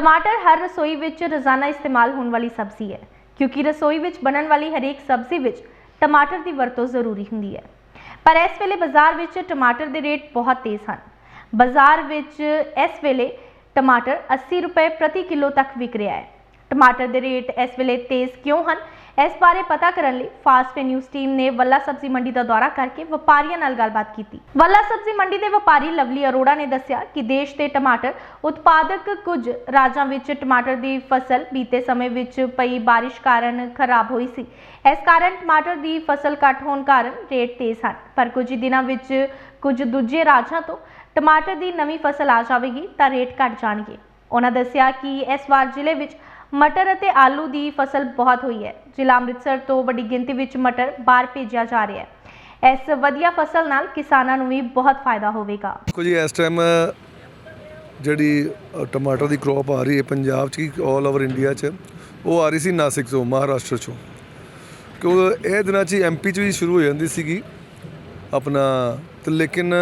ਟਮਾਟਰ ਹਰ ਰਸੋਈ ਵਿੱਚ ਰੋਜ਼ਾਨਾ ਇਸਤੇਮਾਲ ਹੋਣ ਵਾਲੀ ਸਬਜ਼ੀ ਹੈ, ਕਿਉਂਕਿ ਰਸੋਈ ਵਿੱਚ ਬਣਨ ਵਾਲੀ ਹਰੇਕ ਸਬਜ਼ੀ ਵਿੱਚ ਟਮਾਟਰ ਦੀ ਵਰਤੋਂ ਜ਼ਰੂਰੀ ਹੁੰਦੀ ਹੈ। ਪਰ ਇਸ ਵੇਲੇ ਬਾਜ਼ਾਰ ਵਿੱਚ ਟਮਾਟਰ ਦੇ ਰੇਟ ਬਹੁਤ ਤੇਜ਼ ਹਨ। ਬਾਜ਼ਾਰ ਵਿੱਚ ਇਸ ਵੇਲੇ ਟਮਾਟਰ 80 ਰੁਪਏ ਪ੍ਰਤੀ ਕਿਲੋ ਤੱਕ ਵਿਕ ਰਿਹਾ ਹੈ। ਟਮਾਟਰ ਦੇ ਰੇਟ ਇਸ ਵੇਲੇ ਤੇਜ਼ ਕਿਉਂ ਹਨ? ਇਸ ਬਾਰੇ ਪਤਾ ਕਰਨ ਲਈ ਫਾਸਟ ਵੇ ਨਿਊਜ਼ ਟੀਮ ਨੇ ਵੱਲਾ ਸਬਜ਼ੀ ਮੰਡੀ ਦਾ ਦੌਰਾ ਕਰਕੇ ਵਪਾਰੀਆਂ ਨਾਲ ਗੱਲਬਾਤ ਕੀਤੀ। ਵੱਲਾ ਸਬਜ਼ੀ ਮੰਡੀ ਦੇ ਵਪਾਰੀ ਲਵਲੀ ਅਰੋੜਾ ਨੇ ਦੱਸਿਆ ਕਿ ਦੇਸ਼ ਦੇ ਟਮਾਟਰ ਉਤਪਾਦਕ ਕੁਝ ਰਾਜਾਂ ਵਿੱਚ ਟਮਾਟਰ ਦੀ ਫਸਲ ਬੀਤੇ ਸਮੇਂ ਵਿੱਚ ਪਈ ਬਾਰਿਸ਼ ਕਾਰਨ ਖਰਾਬ ਹੋਈ ਸੀ। ਇਸ ਕਾਰਨ ਟਮਾਟਰ ਦੀ ਫਸਲ ਘੱਟ ਹੋਣ ਕਾਰਨ ਰੇਟ ਤੇਜ਼ ਹਨ। ਪਰ ਕੁਝ ਦਿਨਾਂ ਵਿੱਚ ਕੁਝ ਦੂਜੇ ਰਾਜਾਂ ਤੋਂ ਟਮਾਟਰ ਦੀ ਨਵੀਂ ਫਸਲ ਆ ਜਾਵੇਗੀ ਤਾਂ ਰੇਟ ਘਟ ਜਾਣਗੇ। ਉਹਨਾਂ ਦੱਸਿਆ ਕਿ ਇਸ ਵਾਰ ਜ਼ਿਲ੍ਹੇ ਵਿੱਚ ਮਟਰ ਅਤੇ ਆਲੂ ਦੀ ਫਸਲ ਬਹੁਤ ਹੋਈ ਹੈ। ਜ਼ਿਲ੍ਹਾ ਅੰਮ੍ਰਿਤਸਰ ਤੋਂ ਵੱਡੀ ਗਿਣਤੀ ਵਿੱਚ ਮਟਰ ਬਾਹਰ ਭੇਜਿਆ ਜਾ ਰਿਹਾ ਹੈ। ਇਸ ਵਧੀਆ ਫਸਲ ਨਾਲ ਕਿਸਾਨਾਂ ਨੂੰ ਵੀ ਬਹੁਤ ਫਾਇਦਾ ਹੋਵੇਗਾ। ਦੇਖੋ ਜੀ, ਇਸ ਟਾਈਮ ਜਿਹੜੀ ਟਮਾਟਰ ਦੀ ਕ੍ਰੌਪ ਆ ਰਹੀ ਹੈ ਪੰਜਾਬ 'ਚ ਕੀ 올 ਓਵਰ ਇੰਡੀਆ 'ਚ, ਉਹ ਆ ਰਹੀ ਸੀ ਨਾਸਿਕ ਤੋਂ, ਮਹਾਰਾਸ਼ਟਰ 'ਚੋਂ। ਕਿਉਂ ਇਹ ਦਿਨਾਂ 'ਚ ਐਮਪੀ 'ਚ ਵੀ ਸ਼ੁਰੂ ਹੋ ਜਾਂਦੀ ਸੀਗੀ ਆਪਣਾ, ਤੇ ਲੇਕਿਨ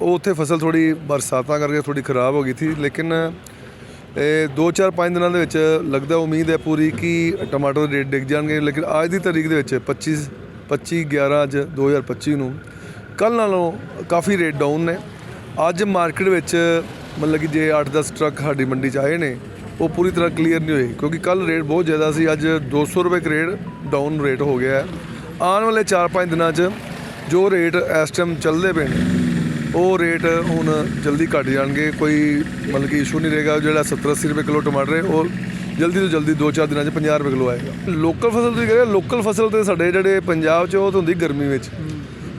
ਉਹ ਉੱਥੇ ਫਸਲ ਥੋੜੀ ਬਰਸਾਤਾਂ ਕਰਕੇ ਥੋੜੀ ਖਰਾਬ ਹੋ ਗਈ ਸੀ, ਲੇਕਿਨ ਇਹ 2-4 5 ਦਿਨਾਂ ਦੇ ਵਿੱਚ ਲੱਗਦਾ ਉਮੀਦ ਹੈ ਪੂਰੀ ਕਿ ਟਮਾਟਰ ਦੇ ਰੇਟ ਡਿੱਗ ਜਾਣਗੇ, ਲੇਕਿਨ ਅੱਜ ਦੀ ਤਾਰੀਖ ਦੇ ਵਿੱਚ 25 25 11 ਅੱਜ 2025 ਨੂੰ ਕੱਲ ਨਾਲੋਂ ਕਾਫੀ ਰੇਟ ਡਾਊਨ ਨੇ। ਅੱਜ ਮਾਰਕੀਟ ਵਿੱਚ ਮਤਲਬ ਕਿ ਜੇ 8-10 ਟਰੱਕ ਸਾਡੀ ਮੰਡੀ 'ਚ ਆਏ ਨੇ, ਉਹ ਪੂਰੀ ਤਰ੍ਹਾਂ ਕਲੀਅਰ ਨਹੀਂ ਹੋਏ, ਕਿਉਂਕਿ ਕੱਲ ਰੇਟ ਬਹੁਤ ਜ਼ਿਆਦਾ ਸੀ, ਅੱਜ 200 ਰੁਪਏ ਕਰੇਟ ਡਾਊਨ ਰੇਟ ਹੋ ਗਿਆ ਹੈ। ਆਉਣ ਵਾਲੇ 4-5 ਦਿਨਾਂ 'ਚ ਜੋ ਰੇਟ ਇਸ ਟਾਈਮ ਚੱਲਦੇ ਪਏ ਨੇ ਉਹ ਰੇਟ ਹੁਣ ਜਲਦੀ ਘਟ ਜਾਣਗੇ, ਕੋਈ ਮਤਲਬ ਕਿ ਇਸ਼ੂ ਨਹੀਂ ਰਹੇਗਾ। ਜਿਹੜਾ 70 80 ਰੁਪਏ ਕਿਲੋ ਟਮਾਟਰ ਹੈ, ਉਹ ਜਲਦੀ ਤੋਂ ਜਲਦੀ 2-4 ਦਿਨਾਂ 'ਚ 50 ਰੁਪਏ ਕਿਲੋ ਆਏਗਾ। ਲੋਕਲ ਫਸਲ ਤੁਸੀਂ ਕਹਿੰਦੇ ਲੋਕਲ ਫਸਲ ਤੇ ਸਾਡੇ ਜਿਹੜੇ ਪੰਜਾਬ 'ਚ ਉਹ ਤਾਂ ਹੁੰਦੀ ਗਰਮੀ ਵਿੱਚ।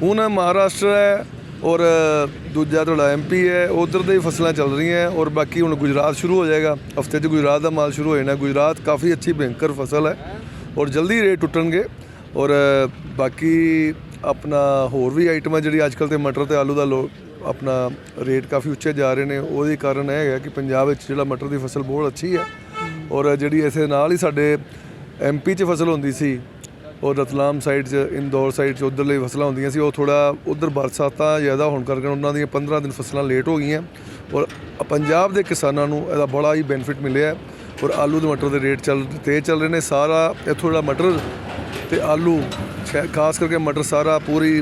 ਹੁਣ ਮਹਾਰਾਸ਼ਟਰ ਹੈ ਔਰ ਦੂਜਾ ਤੁਹਾਡਾ ਐਮਪੀ ਹੈ, ਉਧਰ ਦੇ ਹੀ ਫਸਲਾਂ ਚੱਲ ਰਹੀਆਂ ਔਰ ਬਾਕੀ ਹੁਣ ਗੁਜਰਾਤ ਸ਼ੁਰੂ ਹੋ ਜਾਏਗਾ। ਹਫ਼ਤੇ 'ਚ ਗੁਜਰਾਤ ਦਾ ਮਾਲ ਸ਼ੁਰੂ ਹੋ ਜਾਣਾ। ਗੁਜਰਾਤ ਕਾਫੀ ਅੱਛੀ ਭਿਅੰਕਰ ਫਸਲ ਹੈ ਔਰ ਜਲਦੀ ਰੇਟ ਟੁੱਟਣਗੇ ਔਰ ਬਾਕੀ ਆਪਣਾ ਹੋਰ ਵੀ ਆਈਟਮਾਂ ਜਿਹੜੀ ਅੱਜਕੱਲ ਤੇ ਮਟਰ ਤੇ ਆਲੂ ਦਾ ਲੋ ਆਪਣਾ ਰੇਟ ਕਾਫੀ ਉੱਚੇ ਜਾ ਰਹੇ ਨੇ, ਉਹਦੇ ਕਾਰਨ ਇਹ ਹੈਗਾ ਕਿ ਪੰਜਾਬ ਵਿੱਚ ਜਿਹੜਾ ਮਟਰ ਦੀ ਫਸਲ ਬਹੁਤ ਅੱਛੀ ਹੈ ਔਰ ਜਿਹੜੀ ਇਸੇ ਨਾਲ ਹੀ ਸਾਡੇ ਐਮਪੀ 'ਚ ਫਸਲ ਹੁੰਦੀ ਸੀ ਔਰ ਰਤਲਾਮ ਸਾਈਡ 'ਚ, ਇੰਦੌਰ ਸਾਈਡ 'ਚ ਉਧਰਲੇ ਫਸਲਾਂ ਹੁੰਦੀਆਂ ਸੀ, ਉਹ ਥੋੜਾ ਉਧਰ ਬਰਸਾਤਾਂ ਜ਼ਿਆਦਾ ਹੋਣ ਕਰਕੇ ਉਹਨਾਂ ਦੀਆਂ 15 ਦਿਨ ਫਸਲਾਂ ਲੇਟ ਹੋ ਗਈਆਂ। ਔਰ ਪੰਜਾਬ ਦੇ ਕਿਸਾਨਾਂ ਨੂੰ ਇਹਦਾ ਬੜਾ ਹੀ ਬੈਨੀਫਿਟ ਮਿਲਿਆ ਔਰ ਆਲੂ ਦੇ ਮਟਰ ਦੇ ਰੇਟ ਚੱਲ ਤੇਜ਼ ਚੱਲ ਰਹੇ ਨੇ, ਸਾਰਾ ਇੱਥੋਂ ਜਿਹੜਾ ਮਟਰ ਤੇ ਆਲੂ ਖਾਸ ਕਰਕੇ ਮਟਰ ਸਾਰਾ ਪੂਰੀ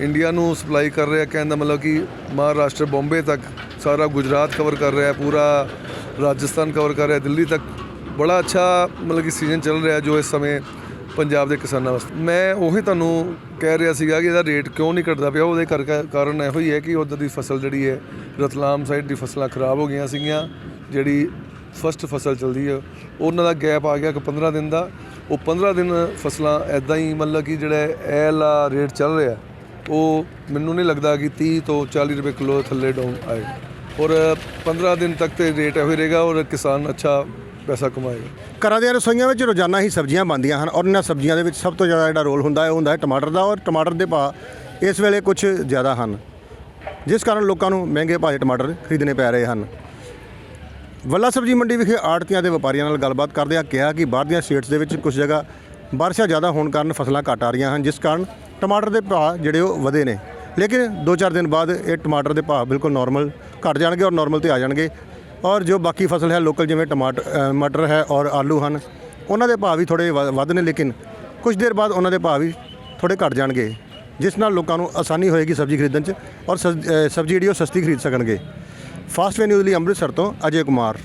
ਇੰਡੀਆ ਨੂੰ ਸਪਲਾਈ ਕਰ ਰਿਹਾ, ਕਹਿਣ ਦਾ ਮਤਲਬ ਕਿ ਮਹਾਰਾਸ਼ਟਰ ਬੰਬੇ ਤੱਕ ਸਾਰਾ ਗੁਜਰਾਤ ਕਵਰ ਕਰ ਰਿਹਾ, ਪੂਰਾ ਰਾਜਸਥਾਨ ਕਵਰ ਕਰ ਰਿਹਾ, ਦਿੱਲੀ ਤੱਕ ਬੜਾ ਅੱਛਾ ਮਤਲਬ ਕਿ ਸੀਜ਼ਨ ਚੱਲ ਰਿਹਾ ਜੋ ਇਸ ਸਮੇਂ ਪੰਜਾਬ ਦੇ ਕਿਸਾਨਾਂ ਵਾਸਤੇ। ਮੈਂ ਉਹੀ ਤੁਹਾਨੂੰ ਕਹਿ ਰਿਹਾ ਸੀਗਾ ਕਿ ਇਹਦਾ ਰੇਟ ਕਿਉਂ ਨਹੀਂ ਘਟਦਾ ਪਿਆ, ਉਹਦੇ ਕਰਕੇ ਕਾਰਨ ਇਹੋ ਹੀ ਹੈ ਕਿ ਉਧਰ ਦੀ ਫਸਲ ਜਿਹੜੀ ਹੈ, ਰਤਲਾਮ ਸਾਈਡ ਦੀ ਫਸਲਾਂ ਖਰਾਬ ਹੋ ਗਈਆਂ ਸੀਗੀਆਂ, ਜਿਹੜੀ ਫਸਟ ਫਸਲ ਚਲਦੀ ਹੈ, ਉਹਨਾਂ ਦਾ ਗੈਪ ਆ ਗਿਆ ਕਿ 15 ਦਿਨ ਦਾ। ਉਹ 15 ਦਿਨ ਫਸਲਾਂ ਐਦਾਂ ਹੀ ਮਤਲਬ ਕਿ ਜਿਹੜਾ ਐਲ ਆ ਰੇਟ ਚੱਲ ਰਿਹਾ, ਉਹ ਮੈਨੂੰ ਨਹੀਂ ਲੱਗਦਾ ਕਿ 30 ਤੋਂ 40 ਰੁਪਏ ਕਿਲੋ ਥੱਲੇ ਡਾਊਨ ਆਏਗਾ ਔਰ 15 ਦਿਨ ਤੱਕ ਤੇ ਰੇਟ ਇਹੋ ਹੀ ਰਹੇਗਾ ਔਰ ਕਿਸਾਨ ਅੱਛਾ ਪੈਸਾ ਕਮਾਏਗਾ। ਘਰਾਂ ਦੀਆਂ ਰਸੋਈਆਂ ਵਿੱਚ ਰੋਜ਼ਾਨਾ ਹੀ ਸਬਜ਼ੀਆਂ ਬਣਦੀਆਂ ਹਨ ਔਰ ਇਹਨਾਂ ਸਬਜ਼ੀਆਂ ਦੇ ਵਿੱਚ ਸਭ ਤੋਂ ਜ਼ਿਆਦਾ ਜਿਹੜਾ ਰੋਲ ਹੁੰਦਾ ਹੈ ਉਹ ਹੁੰਦਾ ਹੈ ਟਮਾਟਰ ਦਾ ਔਰ ਟਮਾਟਰ ਦੇ ਭਾਅ ਇਸ ਵੇਲੇ ਕੁਝ ਜ਼ਿਆਦਾ ਹਨ, ਜਿਸ ਕਾਰਨ ਲੋਕਾਂ ਨੂੰ ਮਹਿੰਗੇ ਭਾਅ ਦੇ ਟਮਾਟਰ ਖਰੀਦਣੇ ਪੈ ਰਹੇ ਹਨ। ਵੱਲਾ ਸਬਜ਼ੀ ਮੰਡੀ ਵਿਖੇ ਆੜਤੀਆਂ ਦੇ ਵਪਾਰੀਆਂ ਨਾਲ ਗੱਲਬਾਤ ਕਰਦਿਆਂ ਕਿਹਾ ਕਿ ਬਾਹਰ ਦੀਆਂ ਸਟੇਟਸ ਦੇ ਵਿੱਚ ਕੁਝ ਜਗ੍ਹਾ ਬਾਰਿਸ਼ਾਂ ਜ਼ਿਆਦਾ ਹੋਣ ਕਾਰਨ ਫਸਲਾਂ ਘੱਟ ਆ ਰਹੀਆਂ ਹਨ, ਜਿਸ ਕਾਰਨ ਟਮਾਟਰ ਦੇ ਭਾਅ ਜਿਹੜੇ ਉਹ ਵਧੇ ਨੇ। ਲੇਕਿਨ 2-4 ਦਿਨ ਬਾਅਦ ਇਹ ਟਮਾਟਰ ਦੇ ਭਾਅ ਬਿਲਕੁਲ ਨਾਰਮਲ ਘਟ ਜਾਣਗੇ ਔਰ ਨਾਰਮਲ ਤੇ ਆ ਜਾਣਗੇ। ਔਰ ਜੋ ਬਾਕੀ ਫਸਲ ਹੈ ਲੋਕਲ ਜਿਵੇਂ ਟਮਾਟਰ ਮਟਰ ਹੈ ਔਰ ਆਲੂ ਹਨ, ਉਹਨਾਂ ਦੇ ਭਾਅ ਵੀ ਥੋੜੇ ਵੱਧ ਨੇ, ਲੇਕਿਨ ਕੁਝ ਦੇਰ ਬਾਅਦ ਉਹਨਾਂ ਦੇ ਭਾਅ ਵੀ ਥੋੜੇ ਘਟ ਜਾਣਗੇ, ਜਿਸ ਨਾਲ ਲੋਕਾਂ ਨੂੰ ਆਸਾਨੀ ਹੋਏਗੀ ਸਬਜ਼ੀ ਖਰੀਦਣ 'ਚ ਔਰ ਸਬਜ਼ੀ ਜਿਹੜੀ ਉਹ ਸਸਤੀ ਖਰੀਦ ਸਕਣਗੇ। ਫਾਸਟ ਵੇ ਨਿਊਜ਼ ਲਈ ਅੰਮ੍ਰਿਤਸਰ ਤੋਂ ਅਜੇ ਕੁਮਾਰ।